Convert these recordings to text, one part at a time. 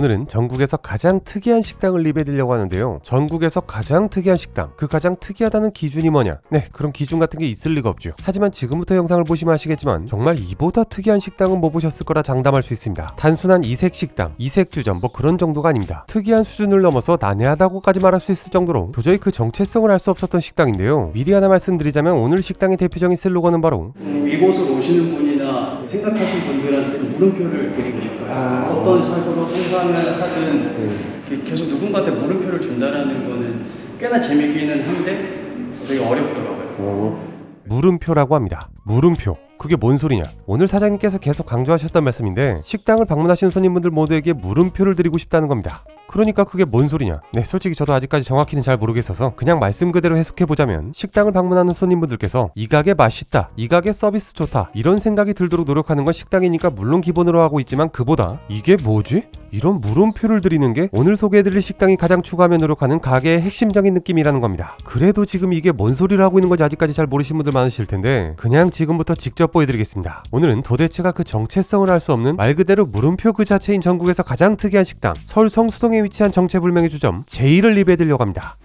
오늘은 전국에서 가장 특이한 식당을 리뷰해드리려고 하는데요. 전국에서 가장 특이한 식당, 그 가장 특이하다는 기준이 뭐냐? 네, 그런 기준 같은 게 있을 리가 없죠. 하지만 지금부터 영상을 보시면 아시겠지만 정말 이보다 특이한 식당은 못 보셨을 거라 장담할 수 있습니다. 단순한 이색 식당, 이색 주점 뭐 그런 정도가 아닙니다. 특이한 수준을 넘어서 난해하다고까지 말할 수 있을 정도로 도저히 그 정체성을 알 수 없었던 식당인데요. 미리 하나 말씀드리자면 오늘 식당의 대표적인 슬로건은 바로 음, 이곳을 오시는 분이나 생각하신 분들한테 물음표를 드리고 싶어요. 아. 어떤 식으로 생각을 하든 이렇게 계속 누군가한테 물음표를 준다라는 거는 꽤나 재밌기는 한데 되게 어렵더라고요. 물음표라고 합니다. 물음표. 그게 뭔 소리냐? 오늘 사장님께서 계속 강조하셨던 말씀인데 식당을 방문하시는 손님분들 모두에게 물음표를 드리고 싶다는 겁니다. 그러니까 그게 뭔 소리냐? 네, 솔직히 저도 아직까지 정확히는 잘 모르겠어서 그냥 말씀 그대로 해석해 보자면 식당을 방문하는 손님분들께서 이 가게 맛있다, 이 가게 서비스 좋다 이런 생각이 들도록 노력하는 건 식당이니까 물론 기본으로 하고 있지만 그보다 이게 뭐지? 이런 물음표를 드리는 게 오늘 소개해드릴 식당이 가장 추구하며 노력하는 가게의 핵심적인 느낌이라는 겁니다. 그래도 지금 이게 뭔 소리를 하고 있는 건지 아직까지 잘 모르신 분들 많으실 텐데 그냥 지금부터 직접 보여드리겠습니다. 오늘은 도대체가 그 정체성을 알 수 없는 말 그대로 물음표 그 자체인 전국에서 가장 특이한 식당 서울 성수동에 위치한 정체불명의 주점 제이를 리뷰해드리려고 합니다.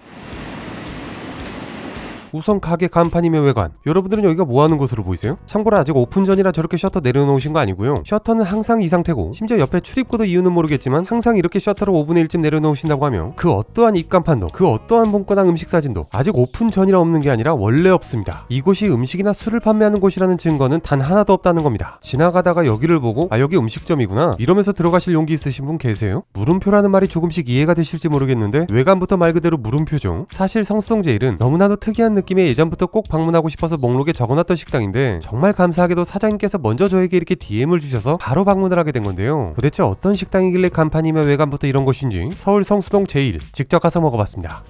우선 가게 간판이며 외관. 여러분들은 여기가 뭐하는 곳으로 보이세요? 참고로 아직 오픈 전이라 저렇게 셔터 내려놓으신 거 아니고요. 셔터는 항상 이 상태고 심지어 옆에 출입구도 이유는 모르겠지만 항상 이렇게 셔터를 5분의 1쯤 내려놓으신다고 하면 그 어떠한 입간판도 그 어떠한 문구나 음식 사진도 아직 오픈 전이라 없는 게 아니라 원래 없습니다. 이곳이 음식이나 술을 판매하는 곳이라는 증거는 단 하나도 없다는 겁니다. 지나가다가 여기를 보고 아 여기 음식점이구나. 이러면서 들어가실 용기 있으신 분 계세요? 물음표라는 말이 조금씩 이해가 되실지 모르겠는데 외관부터 말 그대로 물음표죠. 사실 성수동 제일은 너무나도 특이한 느낌 의 예전부터 꼭 방문하고 싶어서 목록에 적어놨던 식당인데 정말 감사하게도 사장님께서 먼저 저에게 이렇게 DM을 주셔서 바로 방문을 하게 된 건데요. 도대체 어떤 식당이길래 간판이며 외관부터 이런 것인지 서울 성수동 제일 직접 가서 먹어봤습니다.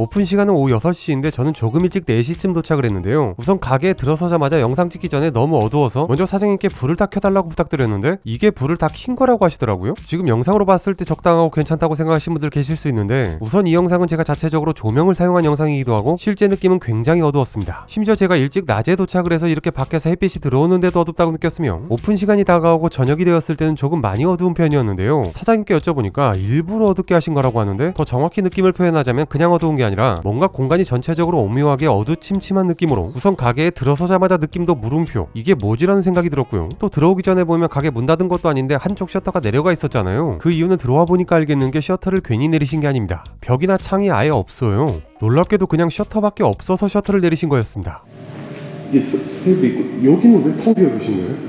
오픈 시간은 오후 6시인데 저는 조금 일찍 4시쯤 도착을 했는데요. 우선 가게에 들어서자마자 영상 찍기 전에 너무 어두워서 먼저 사장님께 불을 다 켜달라고 부탁드렸는데 이게 불을 다 킨 거라고 하시더라고요. 지금 영상으로 봤을 때 적당하고 괜찮다고 생각하시는 분들 계실 수 있는데 우선 이 영상은 제가 자체적으로 조명을 사용한 영상이기도 하고 실제 느낌은 굉장히 어두웠습니다. 심지어 제가 일찍 낮에 도착을 해서 이렇게 밖에서 햇빛이 들어오는데도 어둡다고 느꼈으며 오픈 시간이 다가오고 저녁이 되었을 때는 조금 많이 어두운 편이었는데요. 사장님께 여쭤보니까 일부러 어둡게 하신 거라고 하는데 더 정확히 느낌을 표현하자면 그냥 어두운 게 아니라 뭔가 공간이 전체적으로 오묘하게 어두침침한 느낌으로 우선 가게에 들어서자마자 느낌도 물음표 이게 뭐지라는 생각이 들었고요 또 들어오기 전에 보면 가게 문 닫은 것도 아닌데 한쪽 셔터가 내려가 있었잖아요 그 이유는 들어와 보니까 알겠는 게 셔터를 괜히 내리신 게 아닙니다 벽이나 창이 아예 없어요 놀랍게도 그냥 셔터밖에 없어서 셔터를 내리신 거였습니다 이게 서- 테이프 있고 여기는 왜텅 비워두신 거예요?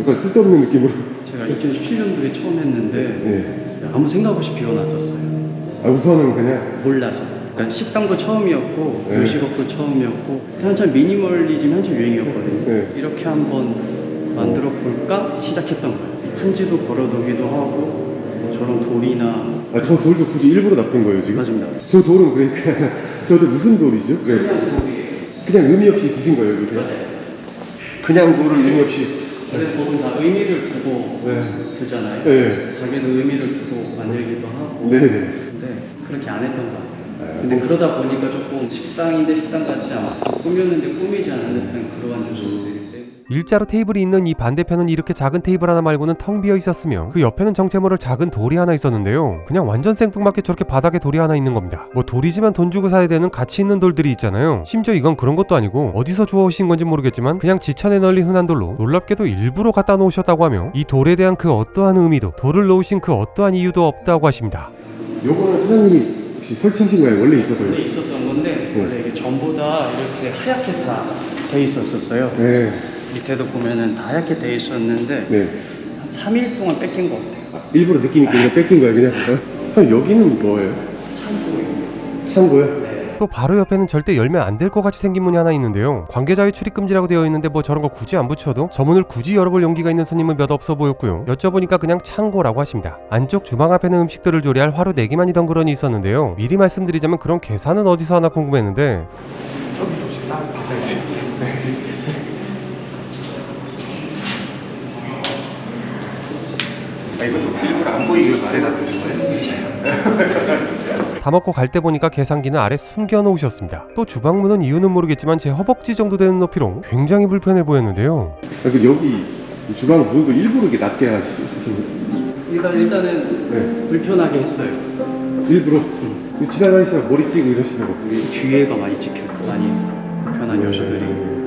약간 쓸데없는 느낌으로. 제가 2017년도에 처음 했는데 네. 아무 생각 없이 비워놨었어요. 아 우선은 그냥 몰라서. 그러니까 식당도 처음이었고 네. 요식업도 처음이었고 한참 미니멀리즘 한참 유행이었거든요. 네. 이렇게 한번 만들어 볼까 시작했던 거예요. 편지도 걸어두기도 하고 뭐 저런 돌이나 아 저 돌도 굳이 일부러 놔둔 거예요 지금. 맞습니다. 저 돌은 그러니까 저도 무슨 돌이죠? 네. 그냥 돌이에요. 그냥 의미 없이 두신 거예요 이렇게. 맞아요. 그냥 돌을 의미 없이. 그래서 보통 다 의미를 두고 네. 두잖아요. 네. 가게도 의미를 두고 만들기도 하고. 네 네. 근데 그렇게 안 했던 것 같아요. 근데 그러다 보니까 조금 식당인데 식당 같지 않고 꾸몄는데 꾸미지 않은 듯한 그러한 요소들이 일자로 테이블이 있는 이 반대편은 이렇게 작은 테이블 하나 말고는 텅 비어 있었으며 그 옆에는 정체 모를 작은 돌이 하나 있었는데요. 그냥 완전 생뚱맞게 저렇게 바닥에 돌이 하나 있는 겁니다. 뭐 돌이지만 돈 주고 사야 되는 가치 있는 돌들이 있잖아요. 심지어 이건 그런 것도 아니고 어디서 주워오신 건지 모르겠지만 그냥 지천에 널린 흔한 돌로 놀랍게도 일부러 갖다 놓으셨다고 하며 이 돌에 대한 그 어떠한 의미도 돌을 놓으신 그 어떠한 이유도 없다고 하십니다. 요거는 사장님이 혹시 설치하신 거예요? 원래 있었던 원래 거예요? 있었던 건데 원래 이게 전부 다 이렇게 하얗게 다 돼 있었었어요. 네. 밑에도 보면은 다 하얗게 돼 있었는데 네. 한 3일 동안 뺏긴 것 같아요. 아, 일부러 느낌 있게 그냥 뺏긴 거예요 그냥. 어? 그럼 여기는 뭐예요? 참고요. 창고요? 네. 또 바로 옆에는 절대 열면 안 될 것 같이 생긴 문이 하나 있는데요. 관계자의 출입 금지라고 되어 있는데 뭐 저런 거 굳이 안 붙여도 저 문을 굳이 열어볼 용기가 있는 손님은 몇 없어 보였고요. 여쭤보니까 그냥 창고라고 하십니다. 안쪽 주방 앞에는 음식들을 조리할 화로 4개만 이 덩그러니 있었는데요. 미리 말씀드리자면 그런 계산은 어디서 하나 궁금했는데 서비스 없이 싸 계산이지. 아 이것도 일부러 안 보이게 말해다 두신 거예요? 다 먹고 갈 때 보니까 계산기는 아래 숨겨놓으셨습니다. 또 주방문은 이유는 모르겠지만 제 허벅지 정도 되는 높이로 굉장히 불편해 보였는데요. 그러니까 여기 이 주방 문도 일부러 이렇게 낮게 거예요? 일단 일단은 네. 불편하게 했어요. 일부러 지나다니시다 머리 찌고 이러시는 거 여기 뒤에가 많이 찍혀요. 많이 불편한 많이 있죠.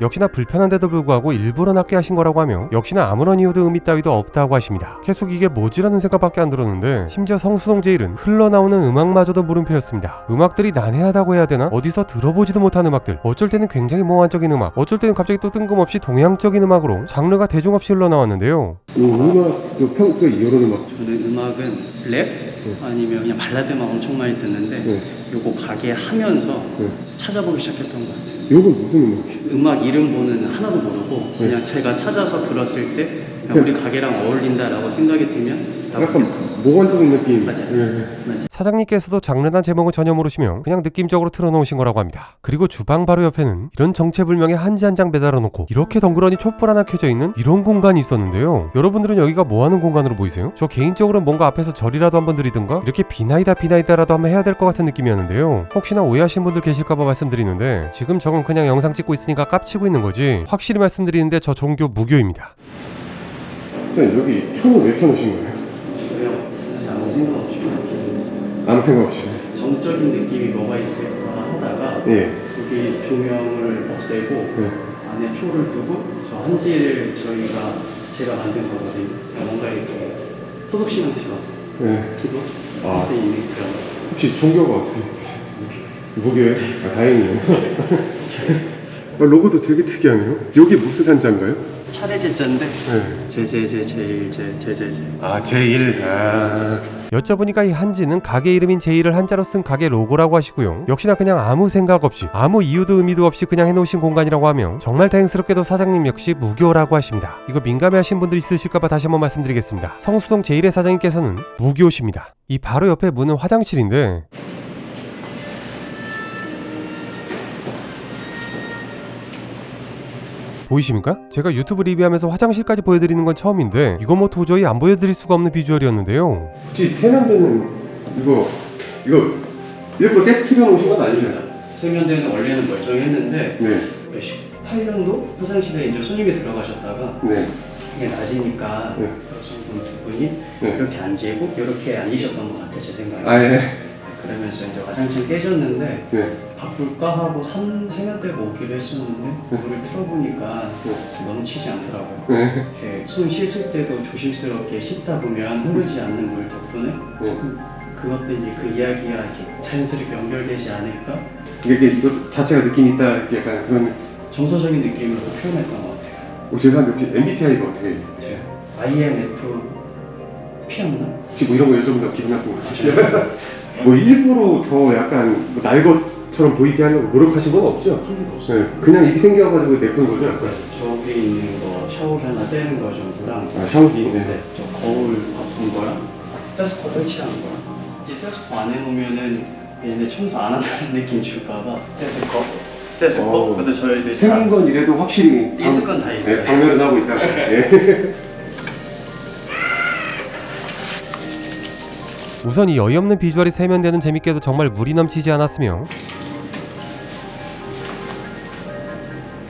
역시나 불편한데도 불구하고 일부러 낮게 하신 거라고 하며 역시나 아무런 이유도 의미 따위도 없다고 하십니다. 계속 이게 뭐지라는 생각밖에 안 들었는데 심지어 성수동 제일은 흘러나오는 음악마저도 물음표였습니다. 음악들이 난해하다고 해야 되나? 어디서 들어보지도 못한 음악들 어쩔 때는 굉장히 몽환적인 음악 어쩔 때는 갑자기 또 뜬금없이 동양적인 음악으로 장르가 대중 없이 흘러나왔는데요. 이 음악도 평소에 이런 음악 저는 음악은 랩 아니면 그냥 발라드만 엄청 많이 듣는데 네. 요거 가게 하면서 네. 찾아보기 시작했던 것 같아요. 요건 무슨 음악이에요? 음악 이름 보는 하나도 모르고 네. 그냥 제가 찾아서 들었을 때 그냥 우리 가게랑 어울린다라고 생각이 들면 다 약간 몽환적인 느낌 맞아요. 예. 맞아요. 사장님께서도 장르나 제목은 전혀 모르시며 그냥 느낌적으로 틀어놓으신 거라고 합니다. 그리고 주방 바로 옆에는 이런 정체불명의 한지 한장 매달아 놓고 이렇게 덩그러니 촛불 하나 켜져 있는 이런 공간이 있었는데요. 여러분들은 여기가 뭐 하는 공간으로 보이세요? 저 개인적으로는 뭔가 앞에서 절이라도 한번 드리든가 이렇게 비나이다 비나이다라도 한번 해야 될 것 같은 느낌이었는데요. 혹시나 오해하신 분들 계실까봐 말씀드리는데 지금 저건 그냥 영상 찍고 있으니까 깝치고 있는 거지 확실히 말씀드리는데 저 종교 무교입니다. 선생님 여기 총을 왜 켜놓으신 거예요? 저요 사실 아무 생각 없이 그렇게 했어요. 아무 생각 없이 정적인 느낌이 뭐가 있을까 하다가 예. 여기 조명을 없애고 네. 안에 초를 두고 저 한지를 저희가 제가 만든 거거든요. 그냥 뭔가 이렇게 소속신앙처럼 예. 기도 아. 할수 있는 그런 혹시 종교가 어떻게 되세요? 무교예요? 아 다행이네요 아, 로고도 되게 특이하네요 여기 무슨 한자인가요? 차례 제자인데 네. 제제제 제일 제 제제제 아 제1 아 여쭤보니까 이 한지는 가게 이름인 제이를 한자로 쓴 가게 로고라고 하시고요. 역시나 그냥 아무 생각 없이 아무 이유도 의미도 없이 그냥 해놓으신 공간이라고 하며 정말 다행스럽게도 사장님 역시 무교라고 하십니다. 이거 민감해하신 분들 있으실까봐 다시 한번 말씀드리겠습니다. 성수동 제일의 사장님께서는 무교십니다. 이 바로 옆에 문은 화장실인데 보이십니까? 제가 유튜브 리뷰하면서 화장실까지 보여드리는 건 처음인데 이거 뭐 도저히 안 보여드릴 수가 없는 비주얼이었는데요. 굳이 세면대는 이거 이거 일부러 깨트려 놓으신 건 아니잖아요 세면대는 원래는 멀쩡했는데 네 18년도 화장실에 이제 손님이 들어가셨다가 네. 이게 낮이니까 네. 여성분 두 분이 네. 이렇게 앉으고 이렇게 앉으셨던 것 같아요 제 생각에 아 예. 그러면서 이제 와장창 깨졌는데 네. 바꿀까 하고 산 세면대가 오기로 했었는데 물을 틀어보니까 너무 치지 않더라고요 네. 이렇게 손 씻을 때도 조심스럽게 씻다 보면 흐르지 않는 물 덕분에 네. 그것도 이제 그 이야기가 이렇게 자연스럽게 연결되지 않을까 이게 이거 자체가 느낌 있다 이렇게 약간 그런 정서적인 느낌으로 표현했던 것 같아요 어, 죄송한데 혹시 MBTI가 어떻게 돼요? INF P였나? 혹시 뭐 이런 거 여쭤본다고 기분 나쁜 거? 뭐 일부러 더 약간 뭐날 것처럼 보이게 하려고 노력하신 건 없죠? 없어요 네. 그냥 이게 생겨가지고 내쁜 거죠? 약간? 저기 있는 거 샤워기 하나 떼는 거 정도랑 아 샤워기 네. 저 거울 바꾼 거랑 세스코 설치한 거랑 이제 세스코 안 해놓으면은 얘네 청소 안 한다는 느낌 줄까봐 세스코 세스코 어. 근데 저희들 생긴 건 이래도 확실히 있을 건 다 있어요. 네, 방면은 하고 있다 예. 우선 이 어이없는 비주얼이 세면대는 재밌게도 정말 물이 넘치지 않았으며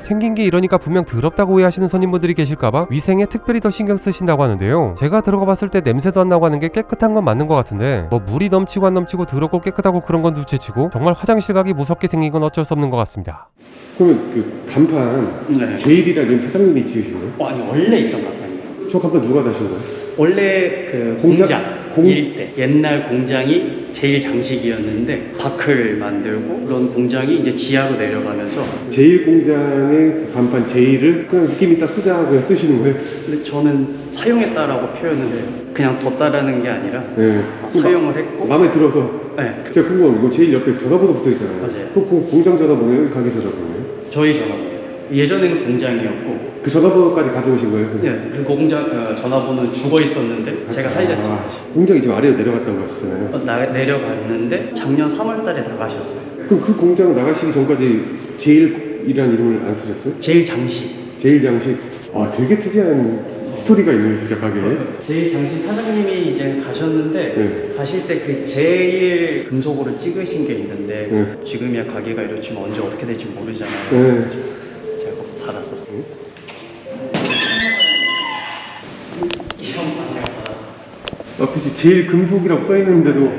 생긴 게 이러니까 분명 더럽다고 오해하시는 손님분들이 계실까봐 위생에 특별히 더 신경 쓰신다고 하는데요. 제가 들어가 봤을 때 냄새도 안 나고 하는 게 깨끗한 건 맞는 것 같은데 뭐 물이 넘치고 안 넘치고 더럽고 깨끗하고 그런 건 둘째치고 정말 화장실 가기 무섭게 생긴 건 어쩔 수 없는 것 같습니다. 그러면 그 간판 네. 제일이라는 사장님이 지으신 거예요? 어, 아니 원래 있던 간판이에요 저 간판 누가 다신 거예요? 원래 그 공장? 공장, 공- 일대 옛날 공장이 제일 장식이었는데 바클 만들고 그런 공장이 이제 지하로 내려가면서 제일 공장의 간판 제일을 그냥 느낌 있다 쓰자 그냥 쓰시는 거예요? 근데 저는 사용했다라고 표현을 해요 그냥 뒀다라는 게 아니라 네. 아, 사용을 했고 마음에 들어서 네, 그- 제가 궁금한 거 이거 제일 옆에 전화번호 붙어 있잖아요. 맞아요. 그, 그 공장 전화번호예요? 가게 전화번호예요? 저희 전화번호 예전에는 공장이었고 그 전화번호까지 가져오신 거예요? 네, 그 공장 어, 전화번호는 죽어 있었는데 제가 살렸죠 아, 공장이 지금 아래로 내려갔다고 하셨잖아요. 어, 나, 내려갔는데 작년 3월달에 나가셨어요 그럼 그 공장 나가시기 전까지 제일이라는 이름을 안 쓰셨어요? 제일 장식 제일 장식. 아 되게 특이한 스토리가 있네요, 진짜 가게에. 제일 장식 사장님이 이제 가셨는데 네. 가실 때 그 제일 금속으로 찍으신 게 있는데 네. 지금이야 가게가 이렇지만 언제 어떻게 될지 모르잖아요. 네. 그래서 제가 그거 받았었어요. 이 형만 제가 받았어요. 아, 굳이 제일 금속이라고 써 있는데도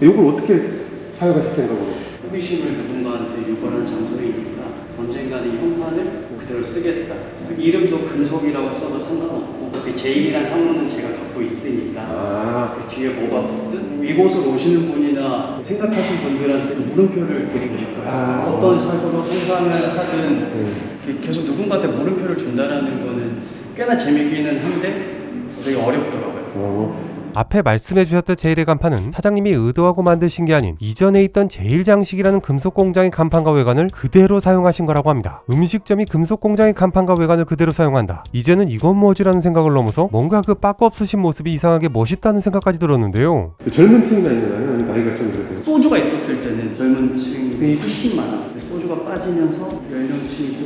이걸 어떻게 사용하실 생각으로? 호기심을 누군가한테 유발한 장소이니까 언젠가는 이 형판을 그대로 쓰겠다. 이름도 금속이라고 써도 상관없고 어차피 제일이란 상호는 제가 갖고 있으니까 아, 그 뒤에 뭐가 붙든 이곳으로 오시는 분이나 생각하신 분들한테 물음표를 드리고 싶어요. 아. 어떤 사고로 생산을 하든 네. 이렇게 계속 누군가한테 물음표를 준다라는 거는 꽤나 재밌기는 한데 되게 어렵더라고요. 어. 앞에 말씀해 주셨던 제일의 간판은 사장님이 의도하고 만드신 게 아닌 이전에 있던 제일 장식이라는 금속 공장의 간판과 외관을 그대로 사용하신 거라고 합니다. 음식점이 금속 공장의 간판과 외관을 그대로 사용한다. 이제는 이건 뭐지라는 생각을 넘어서 뭔가 그 빠꾸 없으신 모습이 이상하게 멋있다는 생각까지 들었는데요. 젊은 층이? 아니면 나이가 좀 그래도? 소주가 있었을 때는 젊은 층이 훨씬 많아. 소주가 빠지면서 연령층이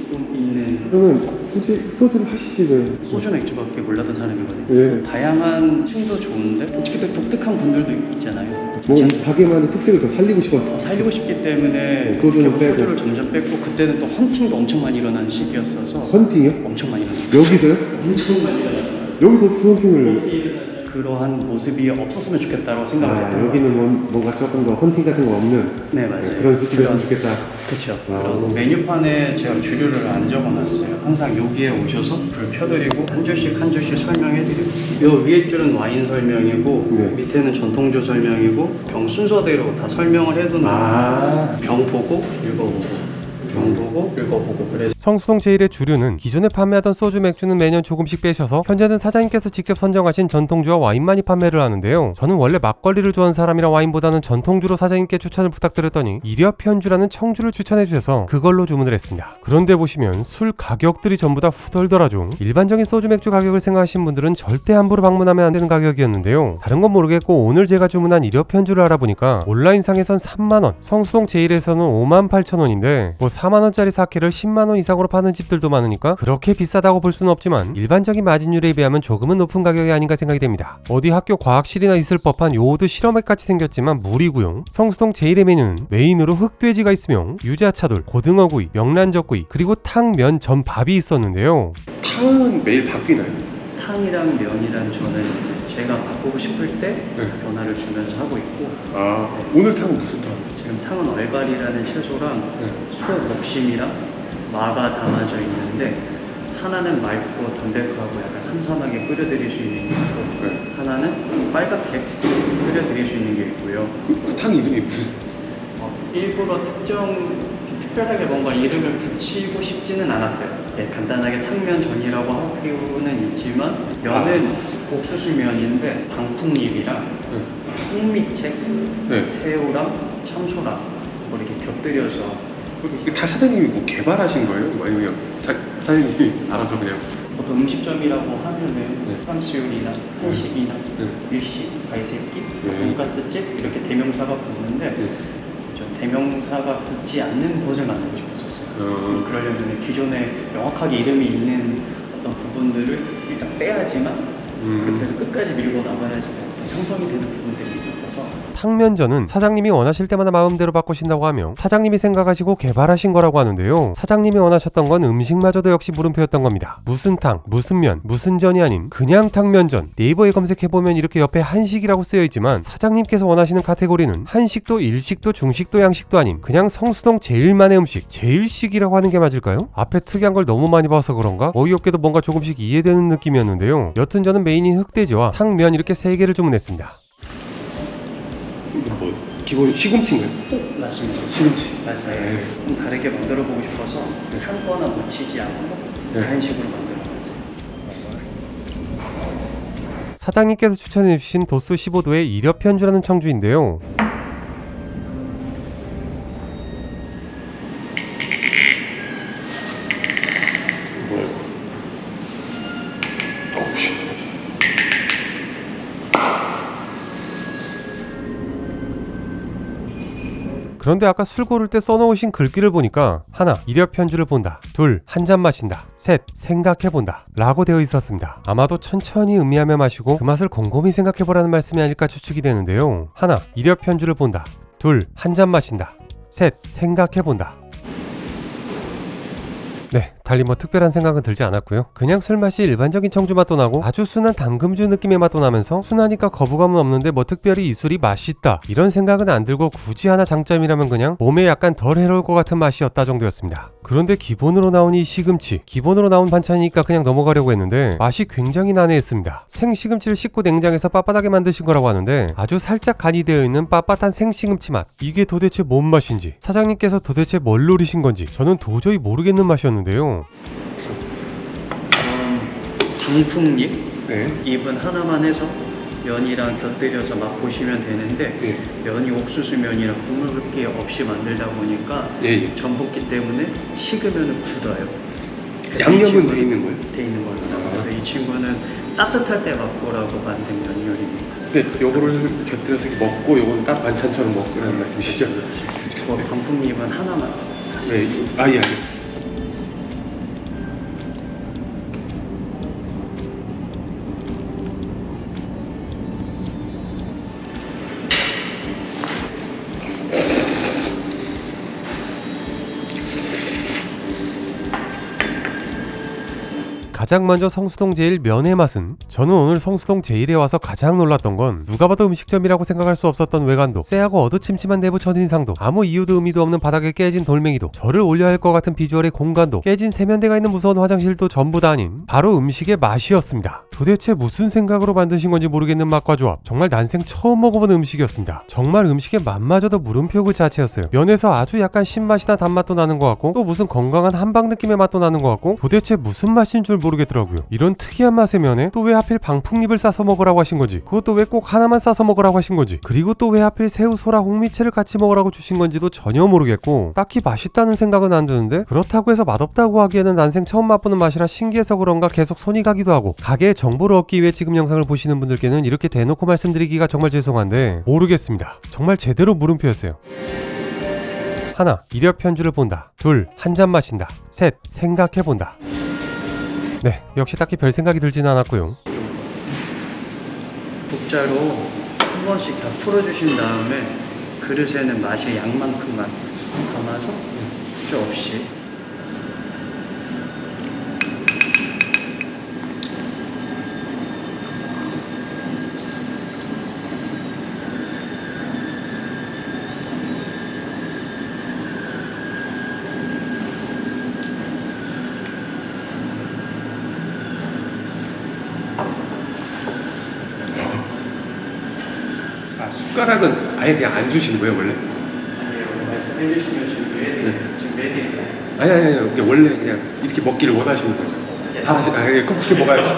그러면 굳이 소주를 하시지 왜? 소주 맥주밖에 몰랐던 사람이거든요. 예. 다양한 층도 좋은데 솔직히 또 독특한 분들도 있잖아요. 뭐 제- 가게만의 특색을 더 살리고 싶어. 더 살리고 싶기 때문에 소주는 이렇게 빼고. 소주를 점점 뺐고 그때는 또 헌팅도 엄청 많이 일어나는 시기였어서 헌팅이요? 엄청 많이 일어났어요. 여기서요? 엄청 많이 일어났어요. 여기서 어떻게 헌팅을? 그러한 모습이 없었으면 좋겠다고 생각을 아, 여기는 뭐, 뭔가 조금 더 헌팅 같은 거 없는 네 맞아요. 네, 그런 술집이었으면 그런- 좋겠다. 그렇죠. 아. 그리고 메뉴판에 제가 주류를 안 적어놨어요. 항상 여기에 오셔서 불 펴드리고 한 줄씩 한 줄씩 설명해드리고 요 위에 줄은 와인 설명이고 네. 밑에는 전통주 설명이고 병 순서대로 다 설명을 해두는 아, 병 보고 읽어보고 병 보고 읽어보고 그래서 성수동 제일의 주류는 기존에 판매하던 소주 맥주는 매년 조금씩 빼셔서 현재는 사장님께서 직접 선정하신 전통주와 와인만이 판매를 하는데요. 저는 원래 막걸리를 좋아하는 사람이라 와인보다는 전통주로 사장님께 추천을 부탁드렸더니 이력현주라는 청주를 추천해 주셔서 그걸로 주문을 했습니다. 그런데 보시면 술 가격들이 전부 다 후덜덜하죠. 일반적인 소주 맥주 가격을 생각하신 분들은 절대 함부로 방문하면 안 되는 가격이었는데요. 다른 건 모르겠고 오늘 제가 주문한 이력현주를 알아보니까 온라인상에선 3만원, 성수동 제일에서는 5만 8천원인데 뭐 4만원짜리 사케를 10만원 이상으로 파는 집들도 많으니까 그렇게 비싸다고 볼 수는 없지만 일반적인 마진율에 비하면 조금은 높은 가격이 아닌가 생각이 됩니다. 어디 학교 과학실이나 있을 법한 요오드 실험액같이 생겼지만 물이고요. 성수동 제일의 메뉴는 메인으로 흑돼지가 있으며 유자차돌, 고등어구이, 명란젓구이 그리고 탕 면 전 밥이 있었는데요. 탕은 매일 바뀌나요? 탕이랑 면이랑 저는 제가 바꾸고 싶을 때 네. 변화를 주면서 하고 있고 아, 오늘 탕은 무슨 탕? 탕은 얼갈이라는 채소랑 네. 소 목심이랑 마가 담아져 있는데 하나는 맑고 담백하고 약간 삼삼하게 끓여드릴 수 있는 게 있고 네. 하나는 빨갛게 끓여드릴 수 있는 게 있고요. 그, 그탕 이름이 무슨? 어, 일부러 특정 특별하게 뭔가 이름을 붙이고 싶지는 않았어요. 네, 간단하게 탕면 전이라고 하기는 있지만 면은 옥수수면인데 방풍잎이랑 네. 흑미채, 네. 새우랑 참소랑 뭐 이렇게 곁들여서 이게 다 사장님이 뭐 개발하신 거예요? 아니면 자, 사장님이 알아서 그냥? 보통 음식점이라고 하면은 네. 프랑스 요리나 한식이나 네. 일식, 갈새끼, 네. 돈가스집 이렇게 대명사가 붙는데 네. 저 대명사가 붙지 않는 곳을 만들고 싶었었어요. 어, 그러려면 기존에 명확하게 이름이 있는 어떤 부분들을 일단 빼야지만 음. 그렇게 해서 끝까지 밀고 나가야지 형성이 되는 부분들이 있었어서 탕면전은 사장님이 원하실 때마다 마음대로 바꾸신다고 하며 사장님이 생각하시고 개발하신 거라고 하는데요. 사장님이 원하셨던 건 음식마저도 역시 물음표였던 겁니다. 무슨 탕, 무슨 면, 무슨 전이 아닌 그냥 탕면전. 네이버에 검색해보면 이렇게 옆에 한식이라고 쓰여있지만 사장님께서 원하시는 카테고리는 한식도 일식도 중식도 양식도 아닌 그냥 성수동 제일만의 음식, 제일식이라고 하는 게 맞을까요? 앞에 특이한 걸 너무 많이 봐서 그런가? 어이없게도 뭔가 조금씩 이해되는 느낌이었는데요. 여튼 저는 메인인 흑돼지와 탕면 이렇게 세 개를 주문했습니다. 뭐 기본 시금치인가요? 꼭 맞습니다. 시금치. 맞아요. 네. 좀 다르게 만들어 보고 싶어서 삶거나 묻히지 않고 네. 한식으로 만들어 봤어요. 사장님께서 추천해 주신 도수 15도의 이력 편주라는 청주인데요. 그런데 아까 술 고를 때 써놓으신 글귀를 보니까 하나 이력 편주를 본다. 둘 한 잔 마신다. 셋 생각해 본다. 라고 되어 있었습니다. 아마도 천천히 음미하며 마시고 그 맛을 곰곰이 생각해 보라는 말씀이 아닐까 추측이 되는데요. 하나 이력 편주를 본다. 둘 한 잔 마신다. 셋 생각해 본다. 네, 달리 뭐 특별한 생각은 들지 않았고요. 그냥 술 맛이 일반적인 청주 맛도 나고 아주 순한 담금주 느낌의 맛도 나면서 순하니까 거부감은 없는데 뭐 특별히 이 술이 맛있다 이런 생각은 안 들고 굳이 하나 장점이라면 그냥 몸에 약간 덜 해로울 것 같은 맛이었다 정도였습니다. 그런데 기본으로 나온 이 시금치 기본으로 나온 반찬이니까 그냥 넘어가려고 했는데 맛이 굉장히 난해했습니다. 생 시금치를 씻고 냉장에서 빳빳하게 만드신 거라고 하는데 아주 살짝 간이 되어 있는 빳빳한 생 시금치 맛 이게 도대체 뭔 맛인지 사장님께서 도대체 뭘 노리신 건지 저는 도저히 모르겠는 맛이었는데요. 단풍잎 네. 잎은 하나만 해서 면이랑 곁들여서 맛 보시면 되는데 예. 면이 옥수수 면이라 국물 게 없이 만들다 보니까 예, 예. 전복기 때문에 식으면 굳어요. 그래서 이 양념은 친구는 돼 있는 거예요? 돼 있는 겁니다. 아. 그래서 이 친구는 따뜻할 때 맛보라고 만든 면 요리입니다. 근데 요거를 곁들여서 이렇게 먹고 요거는 딱 반찬처럼 먹으라는 말씀이시죠? 뭐 단풍잎은 하나만. 네, 이- 아, 예, 알겠습니다. 가장 먼저 성수동 제일 면의 맛은 저는 오늘 성수동 제일에 와서 가장 놀랐던 건 누가 봐도 음식점이라고 생각할 수 없었던 외관도 쎄하고 어두침침한 내부 첫인상도 아무 이유도 의미도 없는 바닥에 깨진 돌멩이도 저를 올려야 할 것 같은 비주얼의 공간도 깨진 세면대가 있는 무서운 화장실도 전부 다 아닌 바로 음식의 맛이었습니다. 도대체 무슨 생각으로 만드신 건지 모르겠는 맛과 조합 정말 난생 처음 먹어본 음식이었습니다. 정말 음식의 맛마저도 물음표 그 자체였어요. 면에서 아주 약간 신맛이나 단맛도 나는 것 같고 또 무슨 건강한 한방 느낌의 맛도 나는 것 같고 도대체 무슨 맛인 줄 모르겠 더라고요. 이런 특이한 맛의 면에 또 왜 하필 방풍잎을 싸서 먹으라고 하신 건지 그것도 왜 꼭 하나만 싸서 먹으라고 하신 건지 그리고 또 왜 하필 새우, 소라, 홍미채를 같이 먹으라고 주신 건지도 전혀 모르겠고 딱히 맛있다는 생각은 안 드는데 그렇다고 해서 맛없다고 하기에는 난생 처음 맛보는 맛이라 신기해서 그런가 계속 손이 가기도 하고 가게의 정보를 얻기 위해 지금 영상을 보시는 분들께는 이렇게 대놓고 말씀드리기가 정말 죄송한데 모르겠습니다. 정말 제대로 물음표였어요. 하나, 이력 편주를 본다. 둘, 한 잔 마신다. 셋, 생각해 본다. 네, 역시 딱히 별 생각이 들지는 않았고요. 국자로 한 번씩 다 풀어주신 다음에 그릇에는 마실 양만큼만 담아서 주 없이 아, 숟가락은 아예 그냥 안 주시는 거예요, 원래? 아니에요 말씀해 주시면 준비해드릴게요 지금 해드릴까요? 아니, 아니, 아니, 그냥 원래 그냥 이렇게 먹기를 원하시는 거죠. 다 하시, 아, 예, 껍질 먹어야지.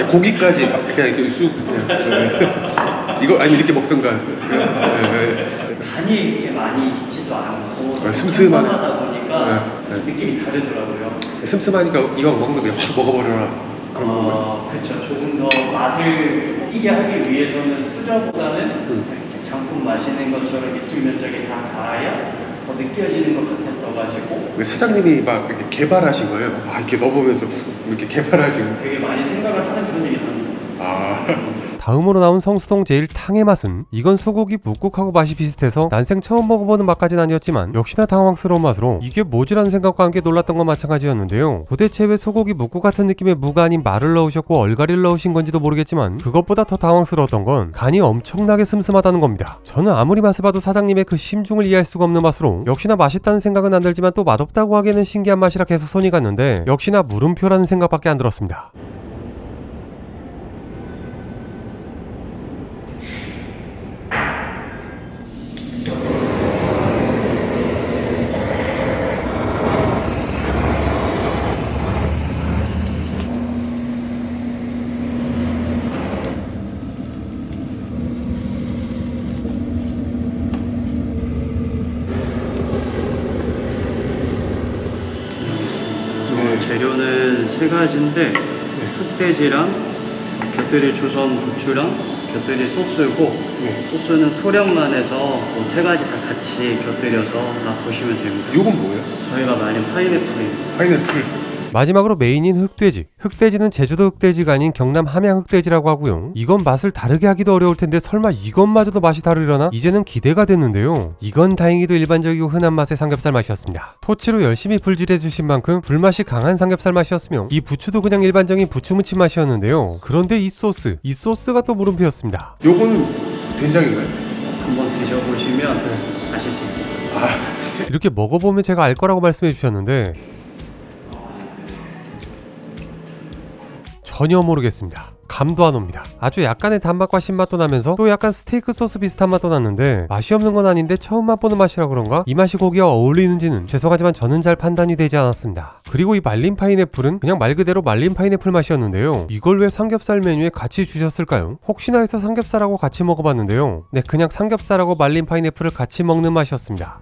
예. 고기까지 막 그냥 이렇게 쑥, 그냥. 예. 이거, 아니, 이렇게 먹던가. 예, 예, 간이 이렇게 많이 있지도 않고 아, 슴슴하네. 하다 보니까 네, 네. 느낌이 다르더라고요 예. 슴슴하니까 이왕 먹는 거 그냥 확 먹어버려라. 어, 그렇죠. 조금 더 맛을 이게 하기 위해서는 수저보다는 음. 이렇게 장품 마시는 것처럼 입술 면적이 다 닿아야 더 느껴지는 것 같았어가지고 그 사장님이 막 이렇게 개발하신 거예요. 아, 이렇게 넣어보면서 이렇게 개발하신. 되게 많이 생각을 하는 편이긴 합니다. 아, 다음으로 나온 성수동 제일 탕의 맛은 이건 소고기 묵국하고 맛이 비슷해서 난생 처음 먹어보는 맛까진 아니었지만 역시나 당황스러운 맛으로 이게 뭐지라는 생각과 함께 놀랐던 건 마찬가지였는데요. 도대체 왜 소고기 묵국 같은 느낌의 무가 아닌 말을 넣으셨고 얼갈이를 넣으신 건지도 모르겠지만 그것보다 더 당황스러웠던 건 간이 엄청나게 슴슴하다는 겁니다. 저는 아무리 맛을 봐도 사장님의 그 심중을 이해할 수가 없는 맛으로 역시나 맛있다는 생각은 안 들지만 또 맛없다고 하기에는 신기한 맛이라 계속 손이 갔는데 역시나 물음표라는 생각밖에 안 들었습니다. 어, 재료는 세 가지인데 흑돼지랑 곁들일 조선 부추랑 곁들일 소스고 소스는 소량만 해서 뭐세 가지 다 같이 곁들여서 맛 보시면 됩니다. 요건 뭐예요? 저희가 많이 파인애플입니다. 파인애플. 마지막으로 메인인 흑돼지. 흑돼지는 제주도 흑돼지가 아닌 경남 함양 흑돼지라고 하고요. 이건 맛을 다르게 하기도 어려울 텐데 설마 이것마저도 맛이 다르려나? 이제는 기대가 됐는데요. 이건 다행히도 일반적이고 흔한 맛의 삼겹살 맛이었습니다. 토치로 열심히 불질해 주신 만큼 불맛이 강한 삼겹살 맛이었으며 이 부추도 그냥 일반적인 부추무침 맛이었는데요. 그런데 이 소스, 이 소스가 또 물음표였습니다. 요거는 된장인가요? 한번 드셔보시면 아실 수 있습니다. 이렇게 먹어보면 제가 알 거라고 말씀해 주셨는데 전혀 모르겠습니다. 감도 안 옵니다. 아주 약간의 단맛과 신맛도 나면서 또 약간 스테이크 소스 비슷한 맛도 났는데 맛이 없는 건 아닌데 처음 맛보는 맛이라 그런가 이 맛이 고기와 어울리는지는 죄송하지만 저는 잘 판단이 되지 않았습니다. 그리고 이 말린 파인애플은 그냥 말 그대로 말린 파인애플 맛이었는데요. 이걸 왜 삼겹살 메뉴에 같이 주셨을까요? 혹시나 해서 삼겹살하고 같이 먹어봤는데요. 네, 그냥 삼겹살하고 말린 파인애플을 같이 먹는 맛이었습니다.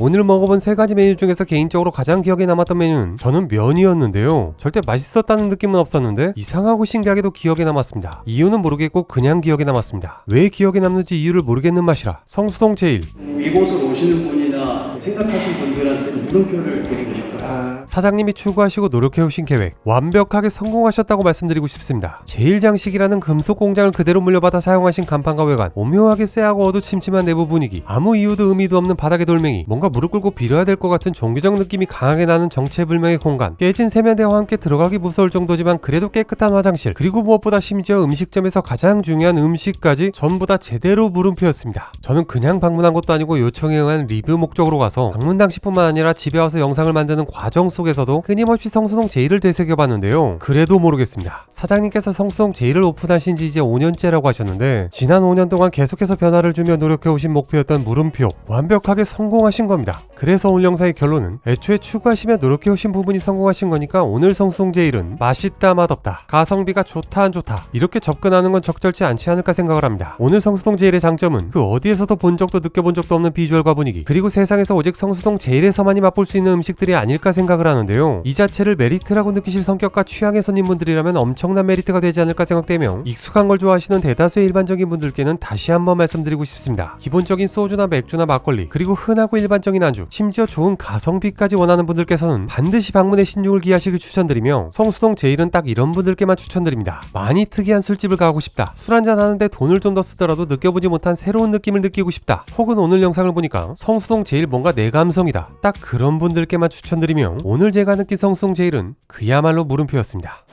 오늘 먹어본 세 가지 메뉴 중에서 개인적으로 가장 기억에 남았던 메뉴는 저는 면이었는데요. 절대 맛있었다는 느낌은 없었는데 이상하고 신기하게도 기억에 남았습니다. 이유는 모르겠고 그냥 기억에 남았습니다. 왜 기억에 남는지 이유를 모르겠는 맛이라 성수동 제일 이곳을 오시는 분이나 생각하신 분들한테 물음표를 드리고 싶어요. 사장님이 추구하시고 노력해오신 계획 완벽하게 성공하셨다고 말씀드리고 싶습니다. 제일장식이라는 금속 공장을 그대로 물려받아 사용하신 간판과 외관 오묘하게 쎄하고 어두침침한 내부 분위기 아무 이유도 의미도 없는 바닥의 돌멩이 뭔가 무릎 꿇고 빌어야 될 것 같은 종교적 느낌이 강하게 나는 정체불명의 공간 깨진 세면대와 함께 들어가기 무서울 정도지만 그래도 깨끗한 화장실 그리고 무엇보다 심지어 음식점에서 가장 중요한 음식까지 전부 다 제대로 물음표였습니다. 저는 그냥 방문한 것도 아니고 요청에 의한 리뷰 목적으로 가서 방문 당시뿐만 아니라 집에 와서 영상을 만드는 과정 속에서도 끊임없이 성수동 제일을 되새겨봤는데요. 그래도 모르겠습니다. 사장님께서 성수동 제일을 오픈하신 지 이제 5년째라고 하셨는데 지난 5년 동안 계속해서 변화를 주며 노력해오신 목표였던 물음표 완벽하게 성공하신 겁니다. 그래서 오늘 영상의 결론은 애초에 추구하시며 노력해오신 부분이 성공하신 거니까 오늘 성수동 제일은 맛있다 맛없다 가성비가 좋다 안 좋다 이렇게 접근하는 건 적절치 않지 않을까 생각을 합니다. 오늘 성수동 제일의 장점은 그 어디에서도 본 적도 느껴본 적도 없는 비주얼과 분위기 그리고 세상에서 오직 성수동 제일에서만이 맛볼 수 있는 음식들이 아닐까 생각을 하는데요. 이 자체를 메리트라고 느끼실 성격과 취향의 손님분들이라면 엄청난 메리트가 되지 않을까 생각되며 익숙한 걸 좋아하시는 대다수의 일반적인 분들께는 다시 한번 말씀드리고 싶습니다. 기본적인 소주나 맥주나 막걸리 그리고 흔하고 일반적인 안주 심지어 좋은 가성비까지 원하는 분들께서는 반드시 방문해 신중을 기하시길 추천드리며 성수동 제일은 딱 이런 분들께만 추천드립니다. 많이 특이한 술집을 가고 싶다. 술 한잔 하는데 돈을 좀 더 쓰더라도 느껴보지 못한 새로운 느낌을 느끼고 싶다. 혹은 오늘 영상을 보니까 성수동 제일 뭔가 내 감성이다. 딱 그런 분들께만 추천드 리며 오늘 제가 느낀 성수동 제일은 그야말로 물음표였습니다.